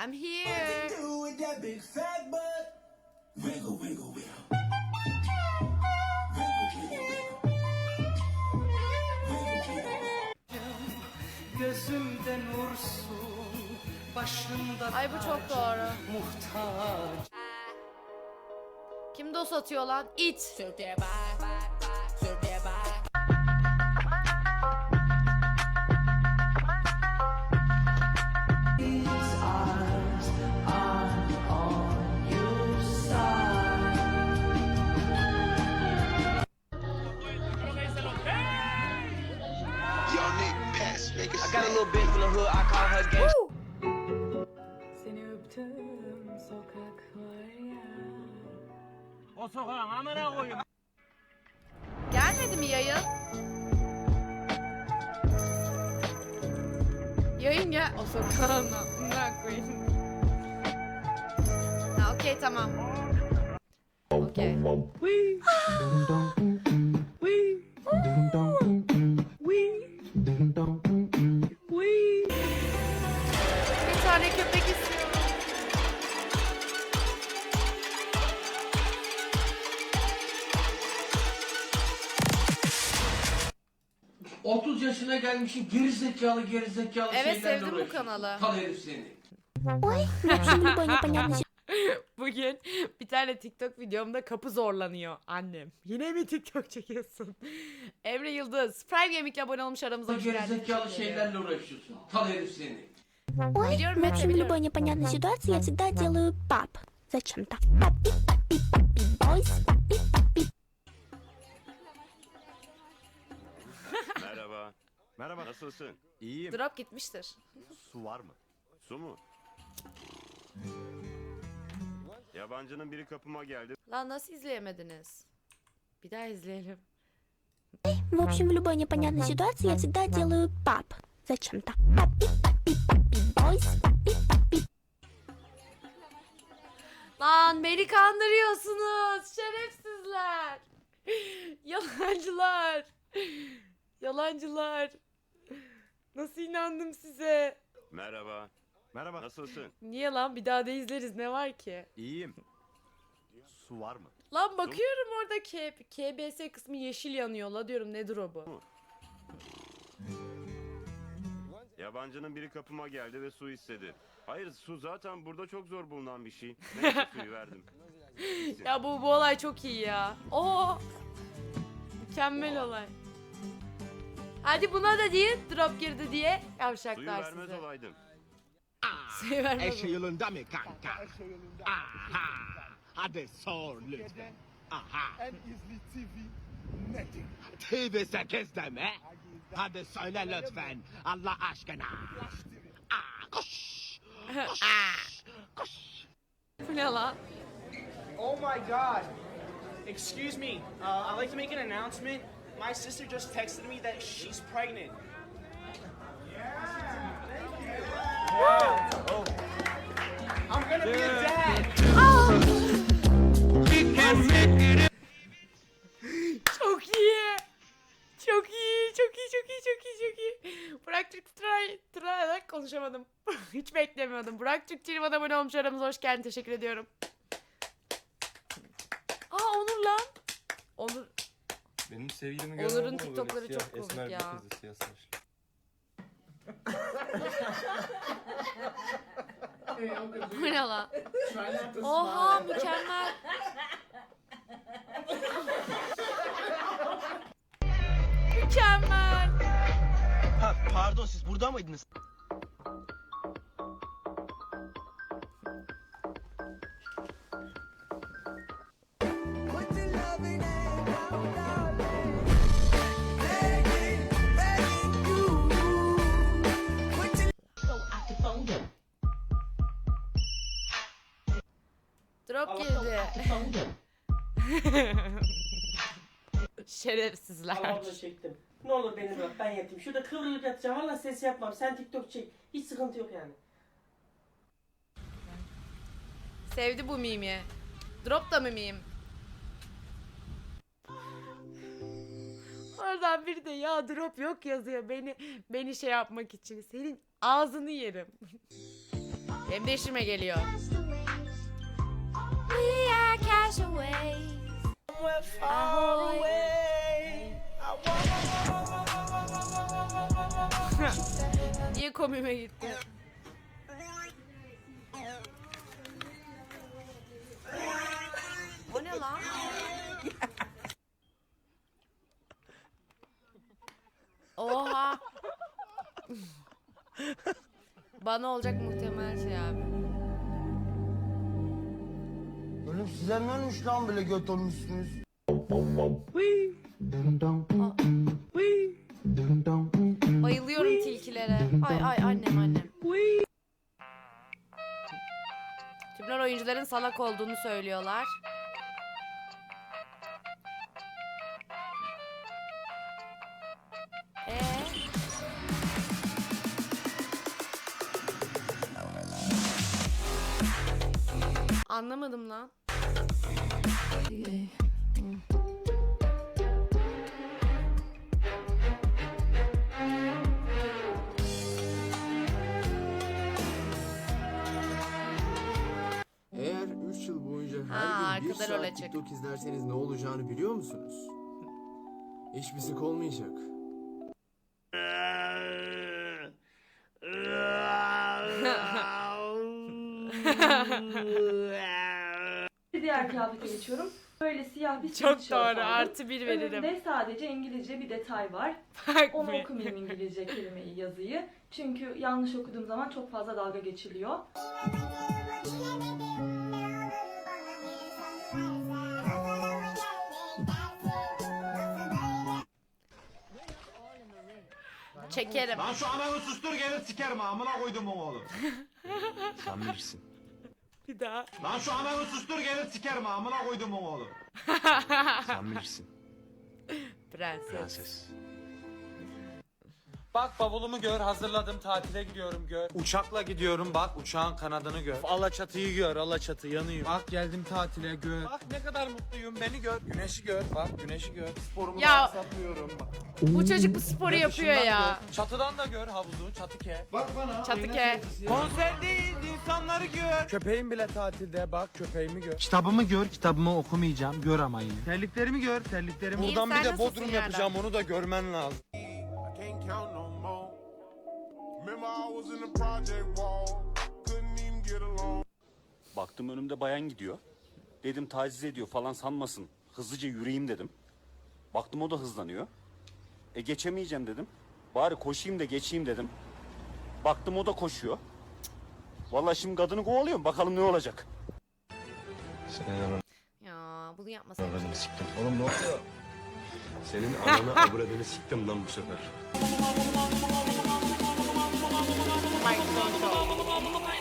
I'm here. do with that big fat butt? Wiggle, wiggle, wiggle. Wiggle, wiggle, wiggle. Wiggle, wiggle, wiggle. Gözümde nursun, başımda Ay bu çok doğru. Muhtaç Kim dos atıyor lan? İt. Hood, I call her gay. Seni öptüm sokaklar ya O sokağın amına koyayım. Gelmedi mi yayın? Yayın gel. O sokağın amına koyayım. Ha okey tamam. Okey. Bir 30 yaşına gelmişin gerizekalı gerizekalı Evet, şeylerle sevdim bu uğraşıyorsun. kanalı. Tal herif seni. В общем, любой непонятный Bugün bir tane TikTok videomda kapı zorlanıyor annem. Yine mi TikTok çekiyorsun? Emre Yıldız, Prime Gaming'le abone olmuş aramıza hoş geldin. Gerizekalı Teşekkür ederim. şeylerle uğraşıyorsun. Tal herif seni. Ой, Biliyorum, в Мэтт, общем, в biliyorum. любой непонятной ситуации я всегда делаю пап. Зачем-то. Папи, папи, папи, бойс, Merhaba. Merhaba. Nasılsın? İyiyim. Drop gitmiştir. Su var mı? Su mu? Yabancının biri kapıma geldi. Lan nasıl izleyemediniz? Bir daha izleyelim. В общем, в любой непонятной ситуации я всегда делаю пап. Зачем-то. Папи, папи, папи, бойс, папи, папи. Lan beni kandırıyorsunuz şerefsizler. Yalancılar. Yalancılar. Nasıl inandım size? Merhaba. Merhaba. Nasılsın? Niye lan bir daha da izleriz ne var ki? İyiyim. Su var mı? Lan bakıyorum orada K KBS kısmı yeşil yanıyor la diyorum nedir o bu? Yabancının biri kapıma geldi ve su istedi. Hayır su zaten burada çok zor bulunan bir şey. Neyse suyu verdim. Ya bu bu olay çok iyi ya. Oo. Mükemmel olay. Hadi buna da deyin drop girdi diye Suyu yavşaklar vermez size. olaydım. Suyu vermez olaydım. yolunda mı kanka? Aha! Hadi sor lütfen. Aha! And Izli TV netting. TV8'de mi? Hadi söyle lütfen. Allah aşkına. Aa, koş! Bu ne lan? Oh my god. Excuse me. Uh, I'd like to make an announcement. My sister just texted me that she's pregnant. I'm gonna be a dad. Çok iyi. Çok iyi, çok iyi, çok iyi, çok iyi, çok iyi. Burak Türk try, try, konuşamadım. Hiç beklemiyordum. Burak Türk Çelim abone olmuş aramıza hoş geldin. Teşekkür ediyorum. Aa Onur lan. Onur. Benim sevgilimi Onur'un gören oldu mu? Böyle TikTok'ları siyah, çok komik esmer bir ya. kızdı, siyah saçlı. Bu ne lan? Oha mükemmel. mükemmel. Ha, pardon siz burada mıydınız? Drop girdi. Şerefsizler. Allah'ımla çektim Ne olur beni bırak ben yatayım Şurada kıvrılıp yatacağım valla ses yapmam sen TikTok çek Hiç sıkıntı yok yani Sevdi bu mimi. Drop da mı miyim? Oradan bir de ya drop yok yazıyor beni beni şey yapmak için. Senin ağzını yerim. Benim de işime geliyor. We are castaways. Ahoy. Niye komime gitti? O ne lan? Oha. Bana olacak muhtemel şey abi. Oğlum size mi ölmüş lan böyle göt olmuşsunuz? Bayılıyorum tilkilere. Ay ay annem annem. Tümler oyuncuların salak olduğunu söylüyorlar. Ee? Anlamadım lan. Eğer 3 yıl boyunca Ha, her gün 1 arkada rol saat açık. TikTok izlerseniz ne olacağını biliyor musunuz? Hiçbir sık olmayacak. Diğer kıyafete geçiyorum. Böyle siyah bir Çok doğru. aldım. Artı bir veririm. Önümde sadece İngilizce bir detay var. Bak Onu be. okumayayım İngilizce kelimeyi, yazıyı. Çünkü yanlış okuduğum zaman çok fazla dalga geçiliyor. Çekerim. Lan şu ananı sustur gelir sikerim amına koydum onu oğlum. Sen bilirsin. Bir daha. Lan şu ananı sustur gelir sikerim amına koydum onu oğlum. Sen bilirsin. Prenses. Prenses. Bak bavulumu gör hazırladım tatile gidiyorum gör. Uçakla gidiyorum bak uçağın kanadını gör. Alaçatı'yı gör Alaçatı yanıyor. Bak geldim tatile gör. Bak ne kadar mutluyum beni gör. Güneşi gör bak güneşi gör. Sporumu Ya, da sapıyorum. Bak. Bu çocuk bu sporu yapıyor Dışından ya. gör. Çatıdan da gör havuzu çatı ke. Bak bana. Çatıke. Konser değil insanları gör. Köpeğim bile tatilde bak köpeğimi gör. Kitabımı gör kitabımı okumayacağım gör ama yine. Terliklerimi gör terliklerimi. İyi, Buradan sen bir de nasılsın bodrum ya yapacağım onu da görmen lazım. Remember I was in the project wall. Couldn't even get along. Baktım önümde bayan gidiyor. Dedim taciz ediyor falan sanmasın. Hızlıca yürüyeyim dedim. Baktım o da hızlanıyor. E geçemeyeceğim dedim. Bari koşayım da geçeyim dedim. Baktım o da koşuyor. Vallahi şimdi kadını kovalıyorum. Bakalım ne olacak. Senin ananı Ya bunu yapmasaydım. avradını siktim. Oğlum ne oluyor? Senin ananı avradını siktim lan bu sefer. Mike Sonto.